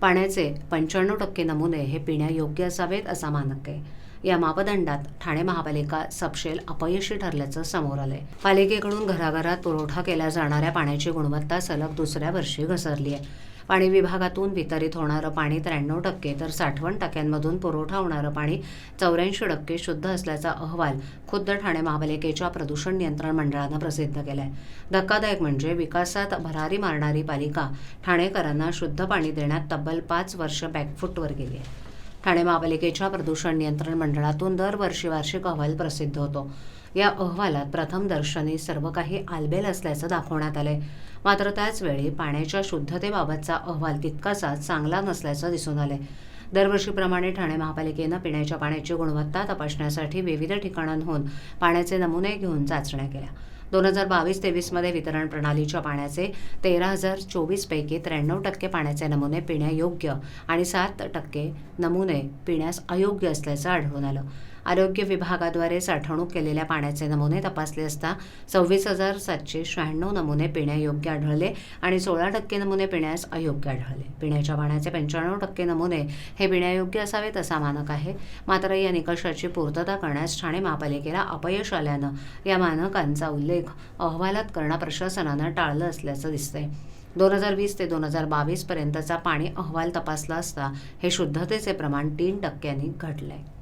पाण्याचे पंच्याण्णव टक्के नमुने हे पिण्यायोग्य असावेत असा मानक आहे. या मापदंडात ठाणे महापालिका सपशेल अपयशी ठरल्याचं समोर आलंय. पालिकेकडून घराघरात पुरवठा केल्या जाणाऱ्या पाण्याची गुणवत्ता सलग दुसऱ्या वर्षी घसरली आहे पाणी विभागातून वितरित होणारं पाणी त्र्याण्णव टक्के तर साठवण टाक्यांमधून पुरवठा होणारं पाणी चौऱ्याऐंशी टक्के शुद्ध असल्याचा अहवाल खुद्द ठाणे महापालिकेच्या प्रदूषण नियंत्रण मंडळानं प्रसिद्ध केलाय. धक्कादायक म्हणजे विकासात भरारी मारणारी पालिका ठाणेकरांना शुद्ध पाणी देण्यात तब्बल पाच वर्ष बॅकफूटवर गेली आहे. ठाणे महापालिकेच्या प्रदूषण नियंत्रण मंडळातून दरवर्षी वार्षिक अहवाल प्रसिद्ध होतो. या अहवालात प्रथम दर्शनी सर्व काही आलबेल असल्याचं दाखवण्यात आले मात्र त्याचवेळी पाण्याच्या शुद्धतेबाबतचा अहवाल तितकासा चांगला नसल्याचं दिसून आले दरवर्षीप्रमाणे ठाणे महापालिकेनं पिण्याच्या पाण्याची गुणवत्ता तपासण्यासाठी विविध ठिकाणांहून पाण्याचे नमुने घेऊन चाचण्या केल्या. दोन हजार बावीस तेवीसमध्ये वितरण प्रणालीच्या पाण्याचे तेरा हजार चोवीसपैकी त्र्याण्णव टक्के पाण्याचे नमुने पिण्यायोग्य आणि सात टक्के नमुने पिण्यास अयोग्य असल्याचं आढळून आलं. आरोग्य विभागाद्वारे साठवणूक केलेल्या पाण्याचे नमुने तपासले असता सव्वीस हजार सातशे शहाण्णव नमुने पिण्यायोग्य आढळले आणि सोळा टक्के नमुने पिण्यास अयोग्य आढळले. पिण्याच्या पाण्याचे पंच्याण्णव टक्के नमुने हे पिण्यायोग्य असावेत असा मानक आहे. मात्र या निकषाची पूर्तता करण्यास ठाणे महापालिकेला अपयश आल्यानं या मानकांचा उल्लेख अहवालात करणं प्रशासनानं टाळलं असल्याचं दिसतंय. दोन हजार वीस ते दोन हजार बावीस पर्यंतचा पाणी अहवाल तपासला असता हे शुद्धतेचे प्रमाण तीन टक्क्यांनी घटलंय.